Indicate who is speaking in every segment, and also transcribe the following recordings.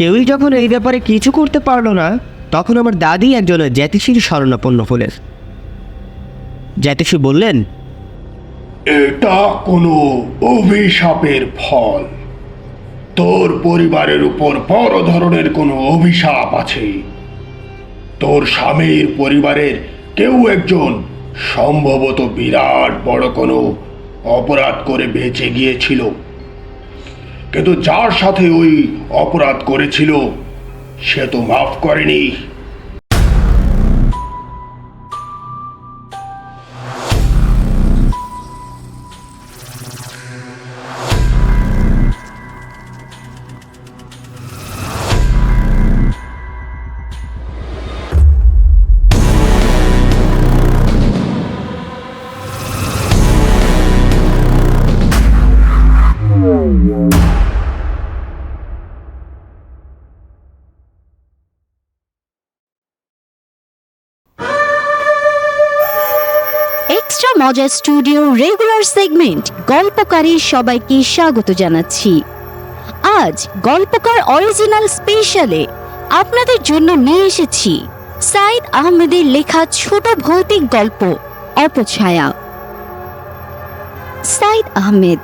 Speaker 1: কেউই যখন এই ব্যাপারে কিছু করতে পারল না, তখন আমার দাদি একজন জ্যোতিষীর শরণাপন্ন হলেন। জ্যোতিষী বললেন,
Speaker 2: এটা কোনো অভিশাপের ফল। তোর পরিবারের উপর বড় ধরনের কোনো অভিশাপ আছে। তোর স্বামীর পরিবারের কেউ একজন সম্ভবত বিরাট বড় কোনো অপরাধ করে বেঁচে গিয়েছিল। কিন্তু যার সাথে ওই অপরাধ করেছিল সে তো মাফ করেনি।
Speaker 3: মজা স্টুডিও রেগুলার সেগমেন্ট গল্পকারীর সবাইকে স্বাগত জানাচ্ছি। আজ গল্পকার অরিজিনাল স্পেশালে আপনাদের জন্য নিয়ে এসেছি সাইদ আহমেদের লেখা ছোট ভৌতিক গল্প, অপছায়া। সাইদ আহমেদ,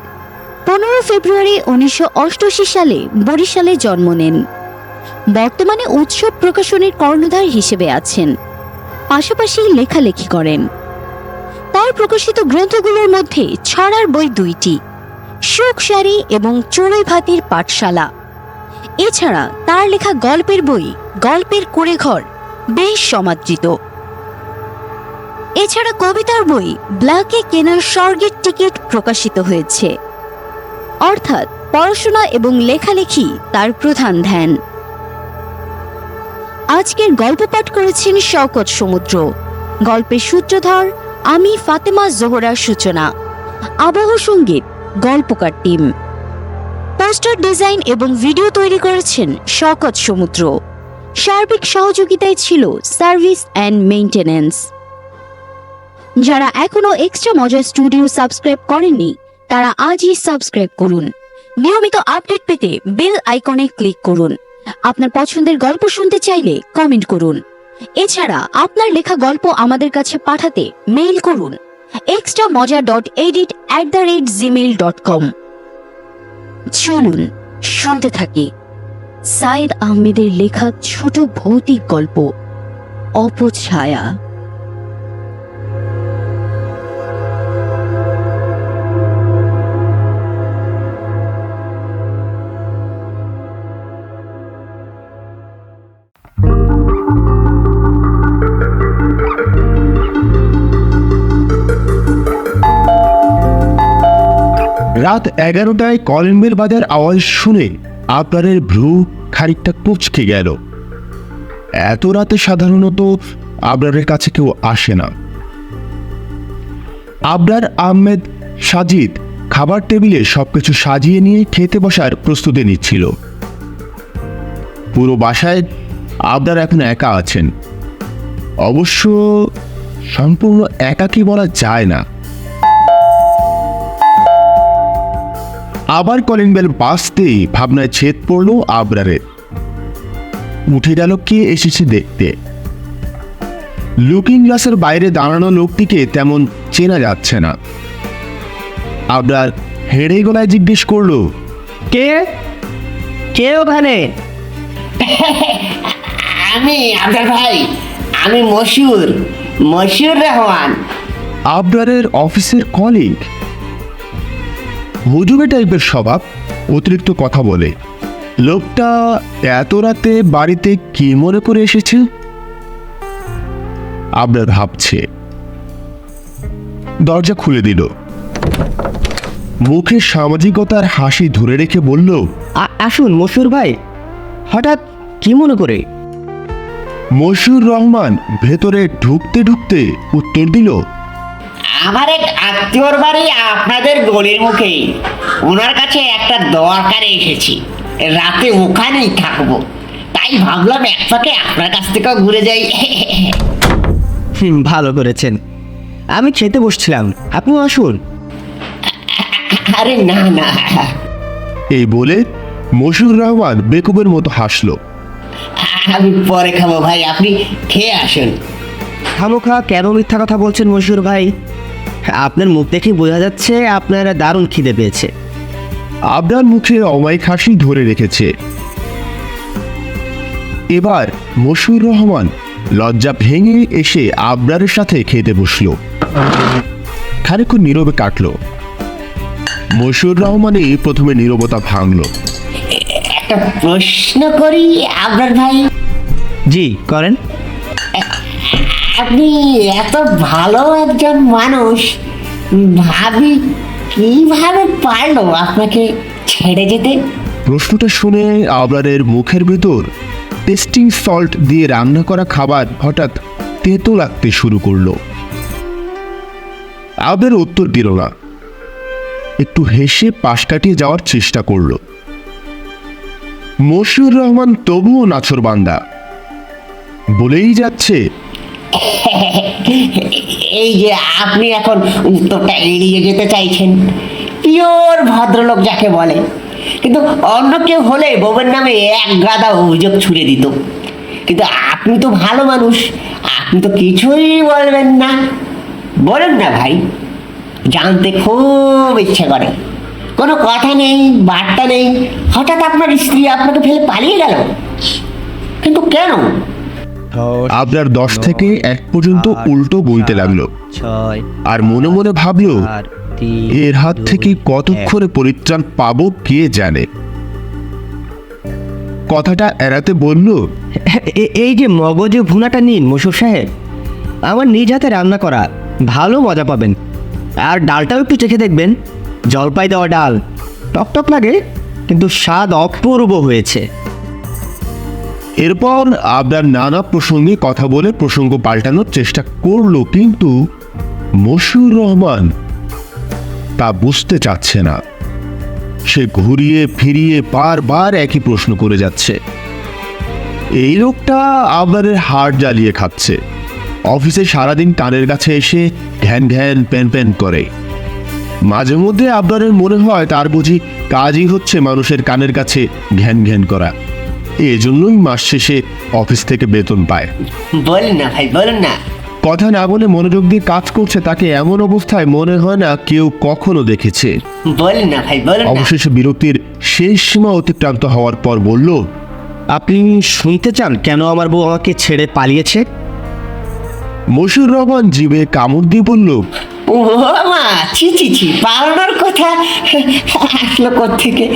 Speaker 3: পনেরো ফেব্রুয়ারি উনিশশো অষ্টআশি সালে বরিশালে জন্ম নেন। বর্তমানে উৎসব প্রকাশনের কর্ণধার হিসেবে আছেন। পাশাপাশি লেখালেখি করেন। তার প্রকাশিত গ্রন্থগুলোর মধ্যে ছড়ার বই দুইটি শাড়ি এবং চড়ুই ভাতির পাঠশালা। এছাড়া তার লেখা গল্পের বই, গল্পের কুড়ে ঘর বেশ সমাদৃত। এছাড়া কবিতার বই ব্ল্যাকে কেনার স্বর্গের টিকিট প্রকাশিত হয়েছে। অর্থাৎ পড়াশোনা এবং লেখালেখি তার প্রধান ধ্যান। আজকের গল্প পাঠ করেছেন শওকত সমুদ্র। গল্পের সূত্রধর আমি ফাতেমা জোহরার সূচনা। আবহ সংগীত, গল্পকার টিম। পোস্টার ডিজাইন এবং ভিডিও তৈরি করেছেন শওকত সমুদ্র। সার্বিক সহযোগিতায় ছিল সার্ভিস অ্যান্ড মেইনটেনেন্স। যারা এখনও এক্সট্রা মজার স্টুডিও সাবস্ক্রাইব করেননি, তারা আজই সাবস্ক্রাইব করুন। নিয়মিত আপডেট পেতে বেল আইকনে ক্লিক করুন। আপনার পছন্দের গল্প শুনতে চাইলে কমেন্ট করুন। এছাড়া আপনার লেখা গল্প আমাদের কাছে পাঠাতে মেইল করুন এক্সট্রা মজা dot edit at the rate Gmail dot com চলুন, শুনতে থাকি সাইদ আহমেদের লেখা ছোট ভৌতিক গল্প, অপছায়া।
Speaker 4: রাত এগারোটায় কলিং বেল বাজার আওয়াজ শুনে আপনারের ভ্রু খানিকটা কুচকে গেল। এত রাতে সাধারণত আবরারের কাছে কেউ আসে না। আবরার আহমেদ, সাজিদ খাবার টেবিলে সবকিছু সাজিয়ে নিয়ে খেতে বসার প্রস্তুতি নিচ্ছিল। পুরো বাসায় আবদার এখন একা আছেন। অবশ্য সম্পূর্ণ একাকী বলা যায় না। আবার কলিং বেল বাজতেই ভাবনায় ছেদ পড়ল আবরারের। উঠে গেল কে এসেছে দেখতে? লুকিং গ্লাসের বাইরে দাঁড়ানো লোকটিকে তেমন চেনা যাচ্ছে না। আবরার হেড়ে গলায় জিজ্ঞেস করল
Speaker 1: কে? কে ওখানে?
Speaker 5: আমি আপনার ভাই আমি মশিউর মশিউর রহমান।
Speaker 4: আবরারের অফিসের কলিগ হুজুবে টাইপের স্বভাব অতিরিক্ত কথা বলে। লোকটা এত রাতে বাড়িতে কি মনে করে এসেছে? আবরার ভাবছে। দরজা খুলে দিল। মুখে সামাজিকতার হাসি ধরে রেখে বলল
Speaker 1: আসুন মশুর ভাই। হঠাৎ কি মনে করে?
Speaker 4: মশিউর রহমান ভেতরে ঢুকতে ঢুকতে উত্তর দিল
Speaker 5: আমার এক আত্মীয়র বাড়ি আপনাদের গলির মুখেই ওনার কাছে একটা দরকারে এসেছি। রাতে ওখানেই থাকব। তাই ভাবলাম এক ফাঁকে আপনার কাছ থেকেও ঘুরে যাই।
Speaker 1: হুম, ভালো করেছেন। আমি খেতে বসছিলাম। আপনি আসুন।
Speaker 5: আরে না না।
Speaker 4: এই বলে মশিউর রহমান বেকুবের মতো হাসলো।
Speaker 5: আমি পরে খাব ভাই আপনি খেয়ে আসুন।
Speaker 1: খামোখা কেন মিথ্যা কথা বলছেন মশুর ভাই? আপনার মুখ দেখেই বোঝা যাচ্ছে আপনার দারুণ খিদে পেয়েছে।
Speaker 4: আবরার মুখে অমায়িক হাসি ধরে রেখেছে। এবার মশুর রহমান লজ্জা ভেঙে এসে আবরারের সাথে খেতে বসল। খানিকক্ষণ নীরবে কাটল। মশুর রহমানই প্রথমে নীরবতা ভাঙল।
Speaker 5: একটা প্রশ্ন করি আপনার ভাই।
Speaker 1: জি করেন।
Speaker 5: আপনি এত ভালো একজন মানুষ। ভাবি কীভাবে পারল আপনাকে ছেড়ে যেতে?
Speaker 4: প্রশ্নটা শুনে আবরারের মুখের ভেতর টেস্টিং সল্ট দিয়ে রান্না করা খাবার হঠাৎ তেতো লাগতে শুরু করল। আবরার উত্তর দিল না। একটু হেসে পাশ কাটিয়ে যাওয়ার চেষ্টা করল। মশিউর রহমান তবুও নাছর বান্দা। বলেই যাচ্ছে
Speaker 5: এই যে আপনি এখন উত্তরটা এড়িয়ে যেতে চাইছেন, পিওর ভদ্রলোক যাকে বলে। কিন্তু অন্য কেউ হলে বউয়ের নামে এক গাদা অভিযোগ ছুড়ে দিত। কিন্তু আপনি তো ভালো মানুষ, আপনি তো কিছুই বলবেন না। বলেন না ভাই, জানতে খুব ইচ্ছে করে। কোনো কথা নেই, বার্তা নেই, হঠাৎ আপনার স্ত্রী আপনাকে ফেলে পালিয়ে গেল। কিন্তু কেন?
Speaker 4: আবরার দশ থেকে এক পর্যন্ত উল্টো গুনতে লাগল। আর মনে মনে ভাবলো এর হাত থেকে কতক্ষণে পরিত্রাণ পাবো কে জানে? কথাটা এড়াতে বলল
Speaker 1: এই যে মগজে ভুনাটা নিন মশুর সাহেব। আমার নিজ হাতে রান্না করা ভালো মজা পাবেন। আর ডালটাও একটু চেখে দেখবেন। জলপাই দেওয়া ডাল টক টক লাগে কিন্তু স্বাদ অপূর্ব হয়েছে।
Speaker 4: এরপর আবরার নানা প্রসঙ্গে কথা বলে প্রসঙ্গ পাল্টানোর চেষ্টা করল, কিন্তু মশিউর রহমান তা বুঝতে চাচ্ছে না। সে ঘুরিয়ে ফিরিয়ে বারবার একই প্রশ্ন করে যাচ্ছে। এই লোকটা আবরারের হাড় জ্বালিয়ে খাচ্ছে। অফিসে সারাদিন কানের কাছে এসে ঘ্যান ঘ্যান প্যান প্যান করে। মাঝে মধ্যে আবরারের মনে হয় তার বুঝি কাজই হচ্ছে মানুষের কানের কাছে ঘ্যান ঘ্যান করা। এজন্যই মাস শেষে অফিস থেকে বেতন পায়।
Speaker 5: বলুন না ভাই বলুন না।
Speaker 4: কথা না বলে মনোযোগ দিয়ে কাজ করছে তাকে এমন অবস্থায় মনে হয় না কেউ কখনো দেখেছে।
Speaker 5: বলুন না ভাই বলুন না।
Speaker 4: অবশেষে বিরক্তির শেষ সীমা অতিক্রান্ত হওয়ার পর বলল
Speaker 1: আপনি শুনতে চান কেন আমার বউ আমাকে ছেড়ে পালিয়েছে?
Speaker 4: মশিউর রহমান জিবে কামড় দিয়ে বলল
Speaker 5: ও মা ছি ছি ছি পালানোর কথা আসলো থেকে।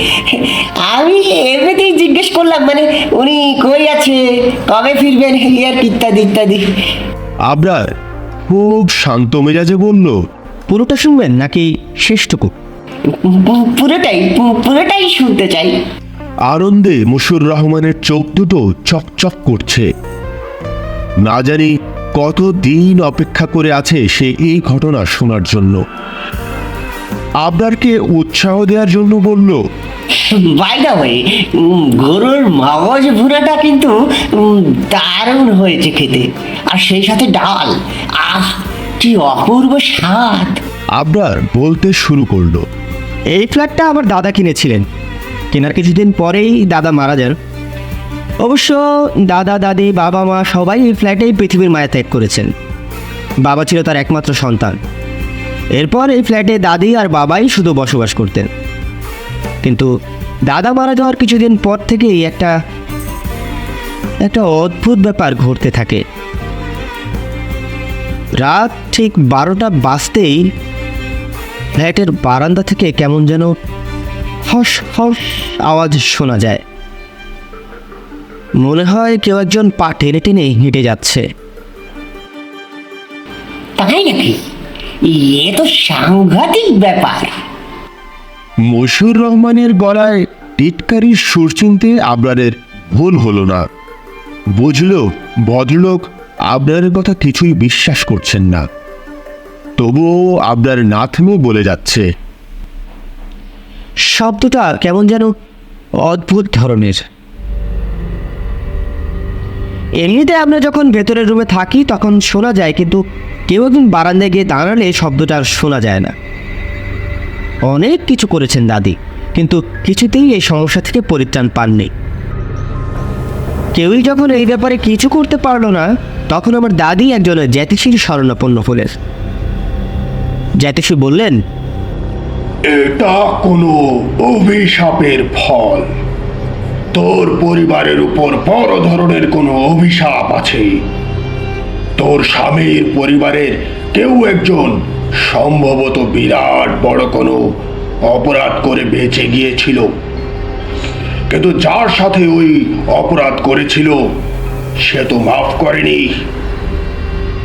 Speaker 5: আমি এমনিতেই জিজ্ঞেস করলাম মানে উনি কই আছে কবে ফিরবেন এই ইত্যাদি ইত্যাদি।
Speaker 4: আবরার খুব শান্ত মেজাজে বলল
Speaker 1: পুরোটা শুনবেন নাকি শেষটুকু?
Speaker 5: পু- পুরোটাই পু- পুরোটাই শুনতে চাই।
Speaker 4: আনন্দে মুশুর রহমানের চোখ দুটো চকচক করছে। না জানি কত দিন অপেক্ষা করে আছে সে এই ঘটনা শোনার জন্য? আবরারকে উৎসাহ দেওয়ার জন্য বলল
Speaker 5: বাই দা ওয়ে গরুর মগজ ভুনাটা কিন্তু দারুণ হয়েছে খেতে। আর সেই সাথে ডাল। আহ কি অপূর্ব স্বাদ।
Speaker 4: আবরার বলতে শুরু করল
Speaker 1: এই ফ্ল্যাটটা আমার দাদা কিনেছিলেন। কেনার কিছুদিন পরেই দাদা মারা যান। অবশ্য দাদা, দাদি, বাবা, মা সবাই এই ফ্ল্যাটেই পৃথিবীর মায়া ত্যাগ করেছেন। বাবা ছিল তার একমাত্র সন্তান। এরপর এই ফ্ল্যাটে দাদি আর বাবাই শুধু বসবাস করতেন। কিন্তু দাদা মারা যাওয়ার কিছুদিন পর থেকেই একটা একটা অদ্ভুত ব্যাপার ঘটতে থাকে। রাত ঠিক বারোটা বাজতেই ফ্ল্যাটের বারান্দা থেকে কেমন যেন হস হস আওয়াজ শোনা যায়। মনে হয় কেউ একজন পা টেনে টেনে হেঁটে যাচ্ছে।
Speaker 5: তাই নাকি? এ তো সাংঘাতিক ব্যাপার।
Speaker 4: মশিউর রহমানের গলায় টিটকারির সুর চিনতে আবরারের ভুল হলো না। বুঝল ভদ্রলোক আবরারের কথা কিছুই বিশ্বাস করছেন না। তবুও আবরার না থেমে বলে যাচ্ছে।
Speaker 1: শব্দটা কেমন যেন অদ্ভুত ধরনের। এমনিতে আমরা যখন ভেতরের রুমে থাকি, তখন শোনা যায়, কিন্তু কেউ একদিন বারান্দায় গিয়ে দাঁড়ালে শব্দটা আর শোনা যায় না। অনেক কিছু করেছেন দাদি, কিন্তু কিছুতেই এই সমস্যা থেকে পরিত্রাণ পাননি। কেউই যখন এই ব্যাপারে কিছু করতে পারল না, তখন আমার দাদি একজন জ্যাতিষীর শরণাপন্ন হলেন। জ্যাতিষী বললেন,
Speaker 2: এটা কোনো অভিশাপের ফল। তোর পরিবারের উপর বড় ধরনের কোনো অভিশাপ আছে। তোর স্বামীর পরিবারের কেউ একজন সম্ভবত বিরাট বড় কোনো অপরাধ করে বেঁচে গিয়েছিল। কিন্তু যার সাথে ওই অপরাধ করেছিল, সে তো মাফ করেনি।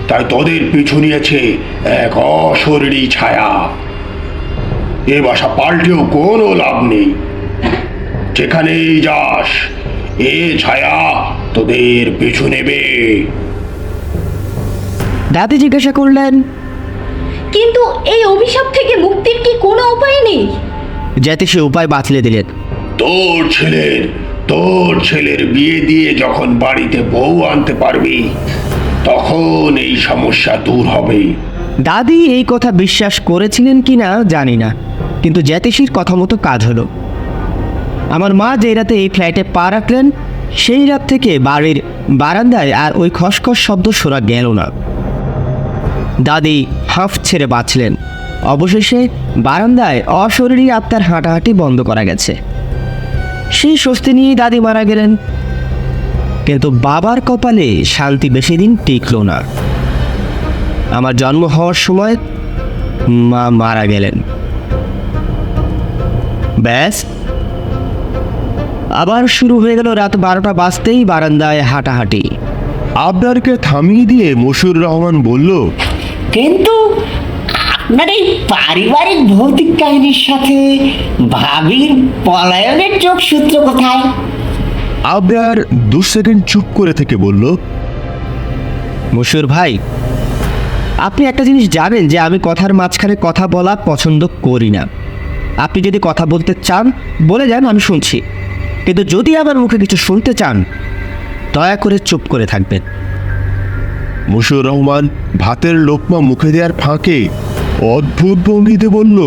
Speaker 2: তাই তোদের পিছু নিয়েছে এক অশরীরী ছায়া। এ বাসা পাল্টেও কোনো লাভ নেই। যেখানেই যাস এ ছায়া তোদের পিছু নেবে।
Speaker 1: দাদি জিজ্ঞাসা করলেন
Speaker 6: কিন্তু এই অভিশাপ থেকে মুক্তির কি কোনো উপায় নেই?
Speaker 1: জ্যাতিষী উপায় বাতলে দিলেন।
Speaker 2: তোর ছেলের তোর ছেলের বিয়ে দিয়ে যখন বাড়িতে বউ আনতে পারবি তখন এই সমস্যা দূর হবে।
Speaker 1: দাদি এই কথা বিশ্বাস করেছিলেন কিনা জানি না কিন্তু জ্যাতিষীর কথা মতো কাজ হলো। আমার মা যে রাতে এই ফ্ল্যাটে পা রাখলেন, সেই রাত থেকে বাড়ির বারান্দায় আর ওই খসখস শব্দ শোনা গেল না। দাদি হাঁফ ছেড়ে বাঁচলেন। অবশেষে বারান্দায় অশরীরী আত্মার হাঁটাহাঁটি বন্ধ করা গেছে। সেই স্বস্তি নিয়েই দাদি মারা গেলেন। কিন্তু বাবার কপালে শান্তি বেশি দিন টিকল না। আমার জন্ম হওয়ার সময় মা মারা গেলেন। ব্যাস আবার শুরু হয়ে গেল রাত বারোটা বাজতেই বারান্দায় হাঁটাহাঁটি।
Speaker 4: আবদারকে থামিয়ে দিয়ে মশুর রহমান বলল
Speaker 5: কিন্তু আপনার এই পারিবারিক ভৌতিক কাহিনীর সাথে ভাবির পলায়নের যোগসূত্র কোথায়?
Speaker 4: আবরার দু সেকেন্ড চুপ করে থেকে বলল
Speaker 1: মশুর ভাই আপনি একটা জিনিস জানেন যে আমি কথার মাঝখানে কথা বলা পছন্দ করি না। আপনি যদি কথা বলতে চান বলে যান আমি শুনছি। কিন্তু যদি আমার মুখে কিছু শুনতে চান দয়া করে চুপ করে থাকবেন।
Speaker 4: মশুর রহমান ভাতের লোকমা মুখে দেওয়ার ফাঁকে অদ্ভুত ভঙ্গিতে বলল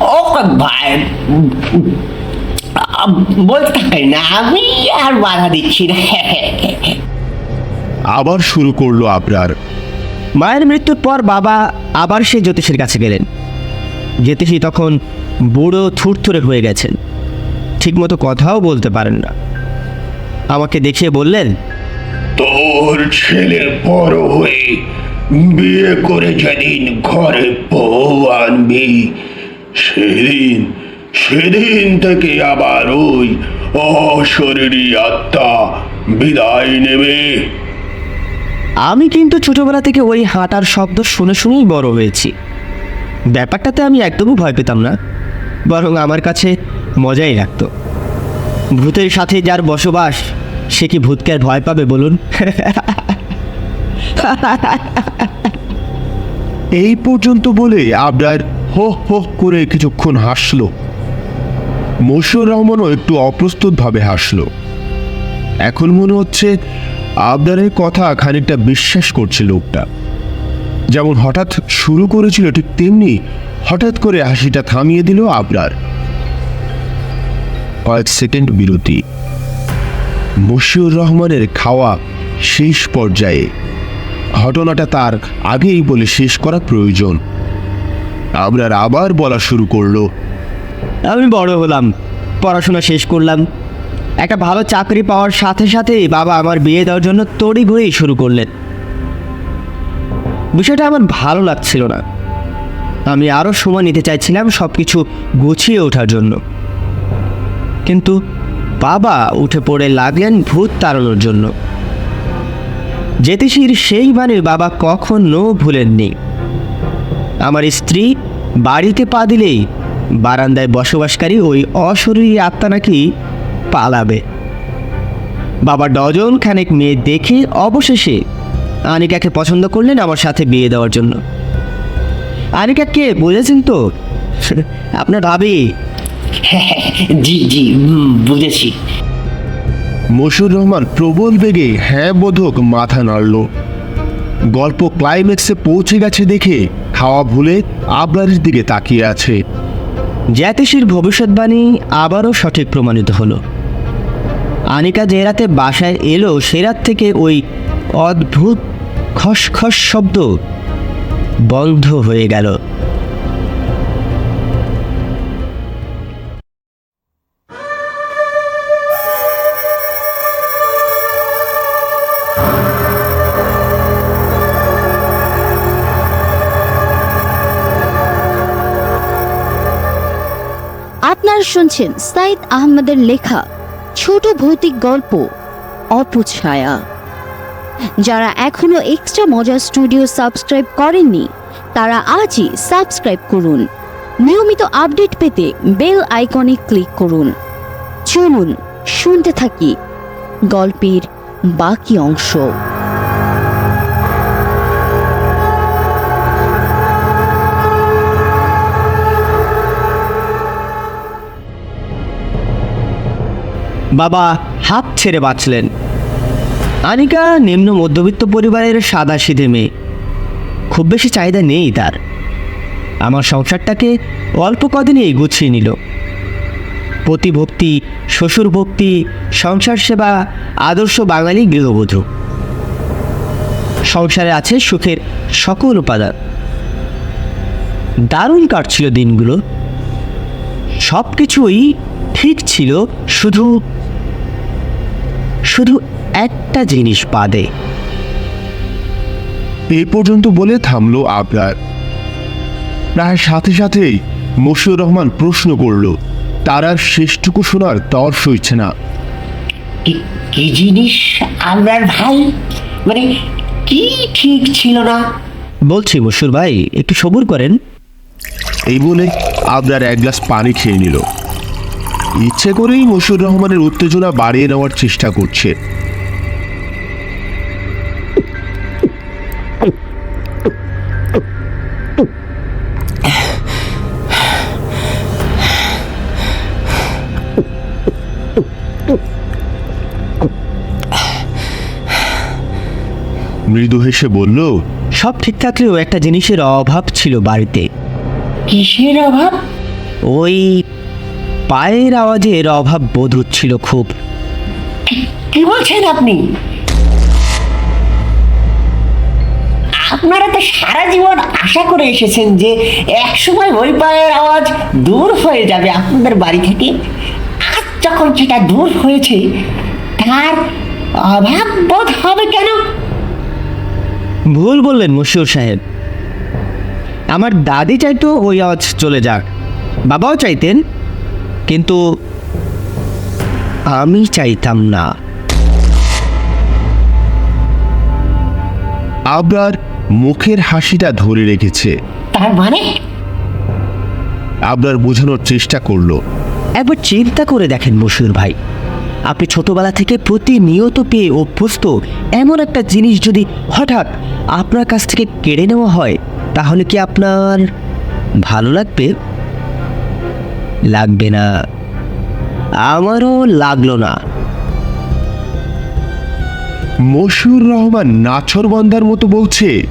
Speaker 5: ও ভাই বলতে না আমি আর বাধা দিচ্ছি না।
Speaker 4: আবার শুরু করল আবরার।
Speaker 1: মায়ের মৃত্যুর পর বাবা আবার সেই জ্যোতিষীর কাছে গেলেন। জ্যোতিষী তখন বুড়ো থুরথুরে হয়ে গেছেন। ঠিকমতো কথাও বলতে পারেন না। আমাকে দেখিয়ে বললেন
Speaker 2: তোর ছেলে বড় হয়ে বিয়ে করে যেদিন ঘরে বউ আনবি সেদিন সেদিন থেকে আবার ওই অশরীরী আত্মা বিদায় নেবে।
Speaker 1: আমি কিন্তু ছোটবেলা থেকে ওই হাঁটার শব্দ শুনে শুনেই বড় হয়েছি। ব্যাপারটাতে আমি একদমই ভয় পেতাম না। বরং আমার কাছে মজাই লাগতো। ভূতের সাথে যার বসবাস, সে কি ভূতকে আর ভয় পাবে বলুন?
Speaker 4: এই পর্যন্ত বলে আবরার হো হো করে কিছুক্ষণ হাসল। মশুর রহমানও একটু অপ্রস্তুতভাবে হাসল। এখন মনে হচ্ছে আবদারের কথা খানিকটা বিশ্বাস করছে লোকটা। যেমন হঠাৎ শুরু করেছিল ঠিক তেমনি হঠাৎ করে হাসিটা থামিয়ে দিল আবরার। কয়েক সেকেন্ড বিরতি। মশিউর রহমানের খাওয়া শেষ পর্যায়ে। ঘটনাটা তার আগেই বলে শেষ করা প্রয়োজন। আবরার আবার বলা শুরু করল,
Speaker 1: আমি বড় হলাম, পড়াশোনা শেষ করলাম। একটা ভালো চাকরি পাওয়ার সাথে সাথেই বাবা আমার বিয়ে দেওয়ার জন্য তড়িঘড়ি শুরু করলেন। বিষয়টা আমার ভালো লাগছিল না। আমি আরও সময় নিতে চাইছিলাম সব কিছু গুছিয়ে ওঠার জন্য। কিন্তু বাবা উঠে পড়ে লাগলেন ভূত তাড়ানোর জন্য। জ্যোতিষীর সেই মানে বাবা কখনো ভুলেননি। আমার স্ত্রী বাড়িতে পা দিলেই বারান্দায় বসবাসকারী ওই অশরীরী আত্মা নাকি পালাবে। বাবা ডজন খানেক মেয়ে দেখে অবশেষে আনিকাকে পছন্দ করলেন আমার সাথে বিয়ে দেওয়ার জন্য। আনিকা কে বুঝেছেন তো? আপনার ভাবি।
Speaker 5: জি জি বুঝেছি।
Speaker 4: মশুর রহমান প্রবল বেগে হ্যাঁ বোধক মাথা নাড়ল। গল্প ক্লাইম্যাক্সে পৌঁছে গেছে দেখে খাওয়া ভুলে আবরারের দিকে তাকিয়ে আছে।
Speaker 1: জ্যাতিষীর ভবিষ্যৎবাণী আবারও সঠিক প্রমাণিত হলো। আনিকা যে রাতে বাসায় এলো সে রাত থেকে ওই অদ্ভুত খসখস শব্দ বন্ধ হয়ে গেল।
Speaker 3: আপনারা শুনছেন সাইদ আহমেদের লেখা ছোট ভৌতিক গল্প অপছায়া যারা এখনও এক্সট্রা মজা স্টুডিও সাবস্ক্রাইব করেননি, তারা আজই সাবস্ক্রাইব করুন। নিয়মিত আপডেট পেতে বেল আইকনে ক্লিক করুন। চলুন, শুনতে থাকি গল্পের বাকি অংশ।
Speaker 1: বাবা হাত ছেড়ে বাঁচলেন। আনিকা নিম্ন মধ্যবিত্ত পরিবারের সাদা সিধে মেয়ে। খুব বেশি চাহিদা নেই তার। আমার সংসারটাকে অল্প কদিনেই গুছিয়ে নিল। প্রতিভক্তি শ্বশুর ভক্তি সংসার সেবা, আদর্শ বাঙালি গৃহবধূ। সংসারে আছে সুখের সকল উপাদান। দারুণ কাটছিল দিনগুলো। সব কিছুই ঠিক ছিল শুধু শুধু একটা জিনিস বাদে।
Speaker 4: এই পর্যন্ত বলে থামলো আবরার। প্রায় সাথে সাথেই মশিউর রহমান প্রশ্ন করল তার আর শেষটুকু শোনার তর সইছে না।
Speaker 5: কি কি জিনিস আপনার ভাই? মানে কি ঠিক ছিল না?
Speaker 1: বলছি মশুর ভাই একটু সবুর করেন।
Speaker 4: এই বলে আবরার এক গ্লাস পানি খেয়ে নিল। ইচ্ছে করেই মশিউর রহমানের উত্তেজনা বাড়িয়ে নেওয়ার চেষ্টা করছে। মৃদু হেসে বলল
Speaker 1: সব ঠিক থাকলেও একটা জিনিসের অভাব ছিল বাড়িতে।
Speaker 5: কিসের অভাব?
Speaker 1: ওই পায়ের আওয়াজের অভাব বোধ হচ্ছিল খুব।
Speaker 5: কি বলছেন আপনি? আপনারা তো সারা জীবন আশা করে এসেছেন যে একসময় ওই পায়ের আওয়াজ দূর হয়ে যাবে আপনাদের বাড়ি থেকে। আজ যখন সেটা দূর হয়েছে তার অভাব বোধ হবে কেন?
Speaker 1: ভুল বললেন মশিউর সাহেব। আমার দাদি চাইতো ওই আওয়াজ চলে যাক বাবাও চাইতেন কিন্তু আমি চাইতাম না।
Speaker 4: আবরার মুখের হাসিটা ধরে রেখেছে।
Speaker 5: তার মানে?
Speaker 4: আবরার বোঝানোর চেষ্টা করল।
Speaker 1: একবার চিন্তা করে দেখেন মশুর ভাই। আপনি ছোটবেলা থেকে প্রতিনিয়ত পেয়ে অভ্যস্ত এমন একটা জিনিস যদি হঠাৎ আপনার কাছ থেকে কেড়ে নেওয়া হয় তাহলে কি আপনার ভালো লাগবে? লাগবে না। আমারও লাগল না।
Speaker 4: মশিউর রহমান নাছর বন্দার মতো বলছে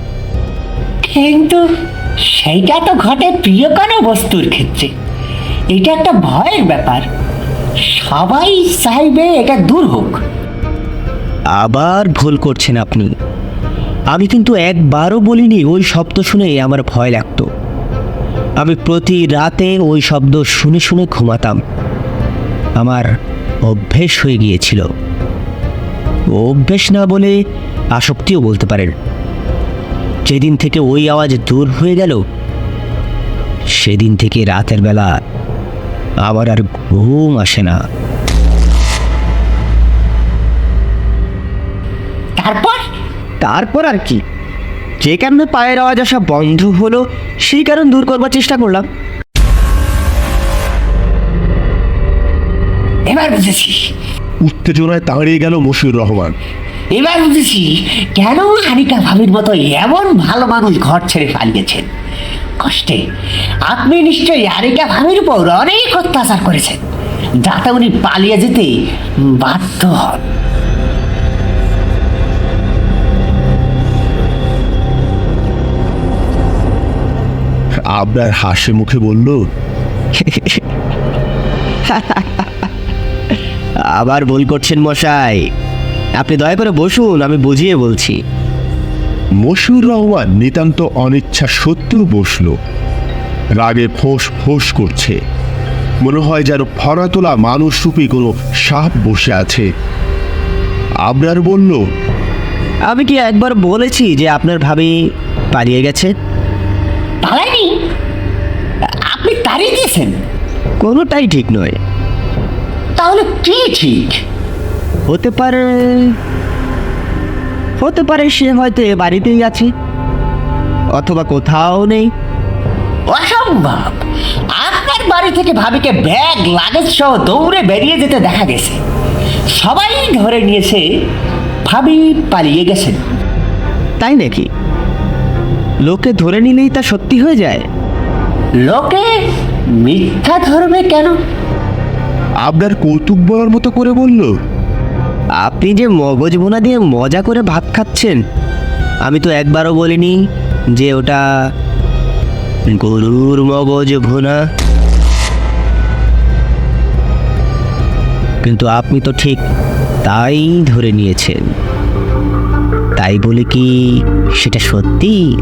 Speaker 5: কিন্তু সেইটা তো ঘটে প্রিয় কোনো বস্তুর ক্ষেত্রে। এটা একটা ভয়ের ব্যাপার। সবাই চাইবে এটা দূর হোক।
Speaker 1: আবার ভুল করছেন আপনি। আমি কিন্তু একবারও বলিনি ওই শব্দ শুনে আমার ভয় লাগতো। আমি প্রতি রাতে ওই শব্দ শুনে শুনে ঘুমাতাম। আমার অভ্যেস হয়ে গিয়েছিল। অভ্যেস না বলে আসক্তিও বলতে পারেন। যেদিন থেকে ওই আওয়াজ দূর হয়ে গেল, সেদিন থেকে রাতের বেলা আমার আর ঘুম আসে না।
Speaker 5: তারপর?
Speaker 1: তারপর আর কি? যে কারণে পায়ের আওয়াজ আসা বন্ধ হলো সেই কারণ দূর করবার চেষ্টা করলাম।
Speaker 5: এবার বুঝেছি।
Speaker 4: উত্তেজনায় দাঁড়িয়ে গেল মশিউর রহমান।
Speaker 5: এবার বুঝেছি কেন হানিকা ভাবির মতো এমন ভালো মানুষ ঘর ছেড়ে পালিয়েছেন। কষ্টে। আপনি নিশ্চয়ই হারিকা ভাবির উপর অনেক অত্যাচার করেছেন। যাতে উনি পালিয়ে যেতে বাধ্য হন।
Speaker 4: আবরার হাসি মুখে বলল
Speaker 1: আবার ভুল করছেন মশাই। আপনি দয়া করে বসুন আমি বুঝিয়ে বলছি।
Speaker 4: মশিউর রহমান নিতান্ত অনিচ্ছা সত্ত্বেও বসল। রাগে ফোঁস ফোঁস করছে। মনে হয় যেন ফরা তোলা মানুষরূপী কোনো সাপ বসে আছে। আবরার বলল
Speaker 1: আমি কি একবার বলেছি যে আপনার ভাবি পালিয়ে গেছে?
Speaker 5: পালাইনি আপনি তাড়িয়ে দিয়েছেন
Speaker 1: কোনোটাই ঠিক নয়।
Speaker 5: তাহলে কি ঠিক?
Speaker 1: হতে পারে হতে পারে সে হয়তো এ বাড়িতেই আছে। অথবা কোথাও নেই।
Speaker 5: অসম্ভব! আপনার বাড়ি থেকে ভাবিকে ব্যাগ লাগেজ সহ দৌড়ে বেরিয়ে যেতে দেখা গেছে। সবাই ধরে নিয়েছে ভাবি পালিয়ে গেছেন।
Speaker 1: তাই নাকি? লোকে ধরে নিলেই তা সত্যি হয়ে যায়।
Speaker 5: লোকে মিথ্যা ধরবে কেন?
Speaker 4: আপনার কৌতুক বলার মতো করে বলল
Speaker 1: আপনি যে মগজ ভুনা দিয়ে মজা করে ভাত খাচ্ছেন, আমি তো একবারও বলিনি যে ওটা গরুর মগজ ভুনা কিন্তু আপনি তো ঠিক তাই ধরে নিয়েছেন। তাই বলে কি সেটা সত্যি?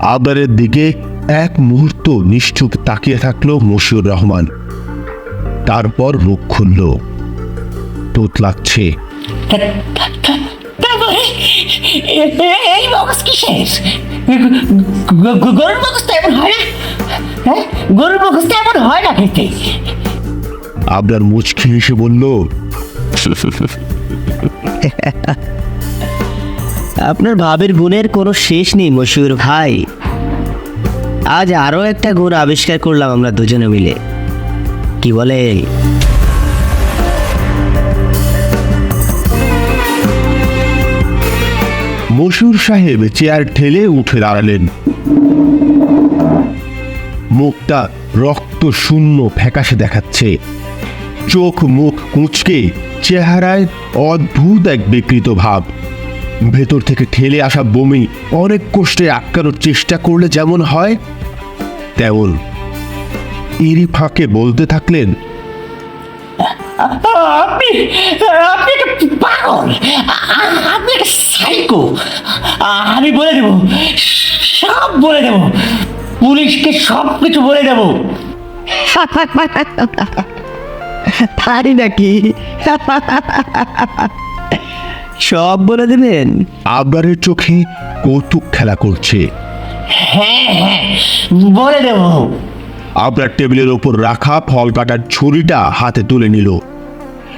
Speaker 4: আবরারের দিকে এক মুহূর্ত নিশ্চুপ তাকিয়ে থাকল মশিউর রহমান। তারপর মুখ খুলল। তোতলাচ্ছে
Speaker 5: এই মগজ কিসের? গরুর মগজ তো এমন হয় না। গরুর মগজ তো এমন না খেতে।
Speaker 4: আবরার মুচকি হেসে বলল
Speaker 1: আপনার ভাবের গুণের কোনো শেষ নেই মশিউর ভাই। আজ আরও একটা গুণ আবিষ্কার করলাম আমরা দুজনে মিলে। কি বলে
Speaker 4: মসুর সাহেব চেয়ার ঠেলে উঠে দাঁড়ালেন। মুখটা রক্ত শূন্য ফ্যাকাশে দেখাচ্ছে। চোখ মুখ কুঁচকে চেহারায় অদ্ভুত এক বিকৃত ভাব। ভেতর থেকে ঠেলে আসা বমি অনেক কষ্টে আটকানোর চেষ্টা করলে যেমন হয় তেমন। এরই ফাঁকে বলতে থাকলেন
Speaker 5: আপনি আপনি একটা পাগল! আপনি একটা সাইকো আমি বলে দেব সব বলে দেব। পুলিশকে সব কিছু বলে দেব।
Speaker 1: পারি নাকি? সব বলে দেবেন?
Speaker 4: আবরারের চোখে কৌতুক খেলা করছে।
Speaker 5: হ্যাঁ হ্যাঁ বলে দেব।
Speaker 4: আবরার টেবিলের ওপর রাখা ফল কাটার ছুরিটা হাতে তুলে নিল।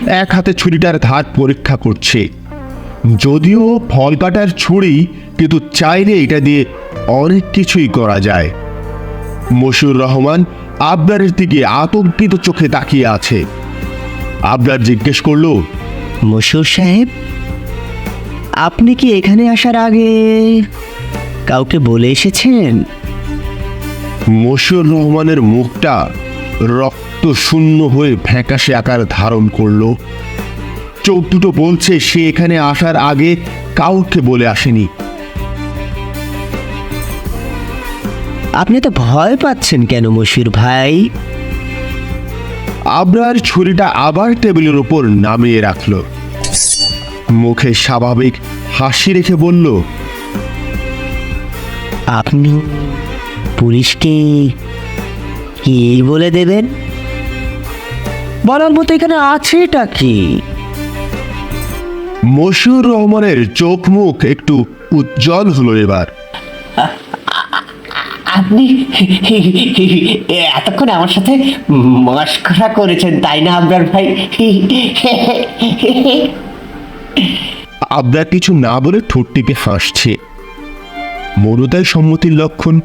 Speaker 4: এক হাতে ছুরিটার ধার পরীক্ষা করছে। যদিও ফল কাটার ছুরি কিন্তু চাইলে এটা দিয়ে অনেক কিছুই করা যায়। মশিউর রহমান আবরারের দিকে আতঙ্কিত চোখে তাকিয়ে আছে। আবরার জিজ্ঞেস করল
Speaker 1: মশুর সাহেব আপনি কি এখানে আসার আগে কাউকে বলে এসেছেন?
Speaker 4: মশিউর রহমানের মুখটা রক্ত শূন্য হয়ে ফ্যাকাশে আকার ধারণ করল। চোখ দুটো বলছে সে এখানে আসার আগে কাউকে বলে আসেনি।
Speaker 1: আপনি তো ভয় পাচ্ছেন কেন মশির ভাই?
Speaker 4: আবরার ছুরিটা আবার টেবিলের উপর নামিয়ে রাখল। মুখে স্বাভাবিক হাসি রেখে বলল
Speaker 1: আপনি পুলিশকে কি বলে দেবেন? বলার মতো এখানে আছেটা কি?
Speaker 4: মশিউর রহমানের চোখ মুখ একটু উজ্জ্বল হলো এবার।
Speaker 5: আপনি এতক্ষণ আমার সাথে মস্করা করেছেন তাই না আপনার ভাই?
Speaker 4: আবরার কিছু না বলে ঠোঁট টিপে হাসছে। মনতায় সম্মতির লক্ষণ,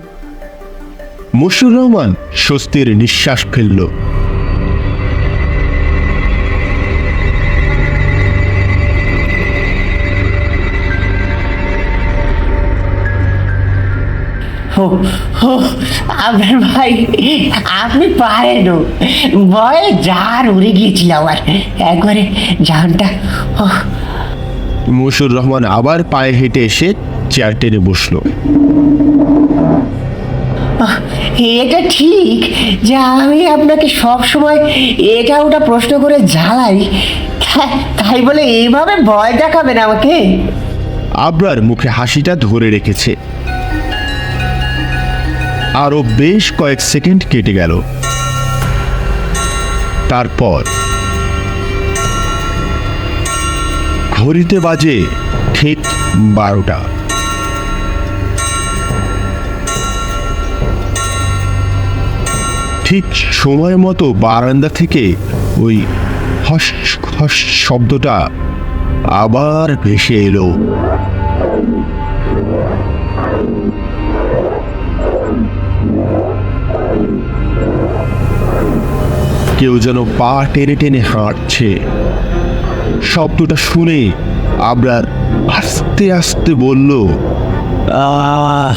Speaker 4: মশিউর রহমান স্বস্তির নিঃশ্বাস ফেলল।
Speaker 5: আপনার ভাই আপনি পারেন ভয়ে জান উড়ে গিয়েছিল আমার। একবারে জানটা ও
Speaker 4: মশুর রহমান আবার পায়ে হেঁটে এসে চেয়ার টেনে বসল।
Speaker 5: এটা ঠিক যে আমি আপনাকে সব সময় এটা ওটা প্রশ্ন করে জ্বালাই। তাই- তাই বলে এইভাবে ভয় দেখাবেন আমাকে?
Speaker 4: আবরার মুখে হাসিটা ধরে রেখেছে। আরও বেশ কয়েক সেকেন্ড কেটে গেল। তারপর ঘড়িতে বাজে ঠিক বারোটা। ঠিক সময় মতো বারান্দা থেকে ওই হস হস শব্দটা আবার ভেসে এলো। কেউ যেন পা টেনে টেনে হাঁটছে। শব্দটা শুনে আবরার আস্তে আস্তে বলল
Speaker 1: আহ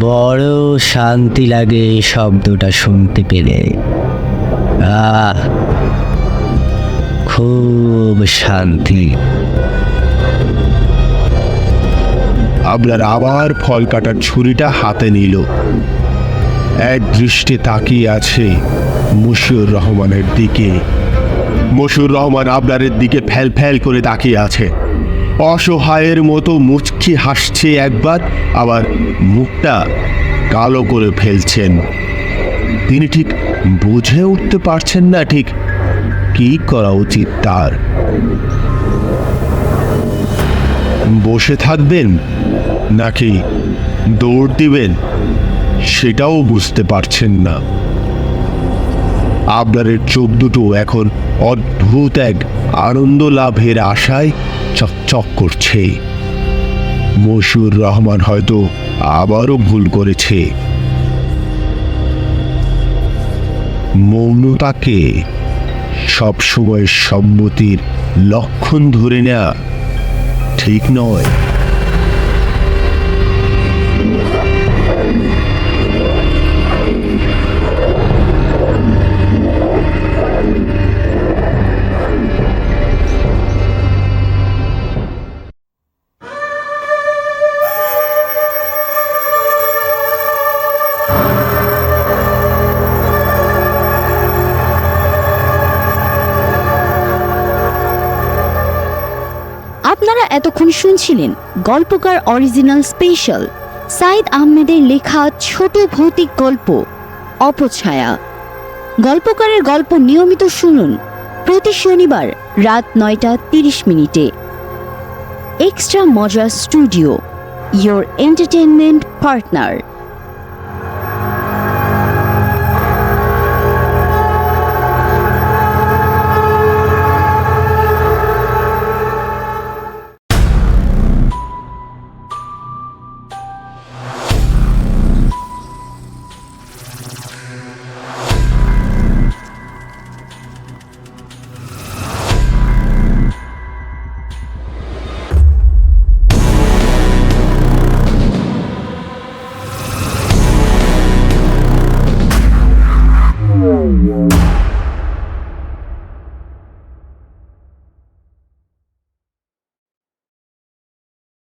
Speaker 1: বড় শান্তি লাগে এই শব্দটা শুনতে আহ খুব শান্তি।
Speaker 4: আবরার আবার ফল কাটার ছুরিটা হাতে নিল। এক দৃষ্টে তাকিয়ে আছে মশিউর রহমানের দিকে। মশিউর রহমান আবরারের দিকে ফ্যাল ফ্যাল করে তাকিয়ে আছে। অসহায়ের মতো মুচকি হাসছে একবার, আবার মুখটা কালো করে ফেলছেন। তিনি ঠিক বুঝে উঠতে পারছেন না ঠিক কি করা উচিত তার। বসে থাকবেন নাকি দৌড় দিবেন, সেটাও বুঝতে পারছেন না। আবরারের চোখ দুটো এখন অদ্ভুত এক আনন্দ লাভের আশায় চকচক করছে। মশিউর রহমান হয়তো আবারও ভুল করেছে। মৌনতাকে সবসময় সম্মতির লক্ষণ ধরে নেওয়া ঠিক নয়।
Speaker 3: এতক্ষণ শুনছিলেন গল্পকার অরিজিনাল স্পেশাল সাইদ আহমেদের লেখা ছোট ভৌতিক গল্প, অপছায়া। গল্পকারের গল্প নিয়মিত শুনুন প্রতি শনিবার রাত নয়টা তিরিশ মিনিটে। এক্সট্রা মজা স্টুডিও ইয়োর এন্টারটেনমেন্ট পার্টনার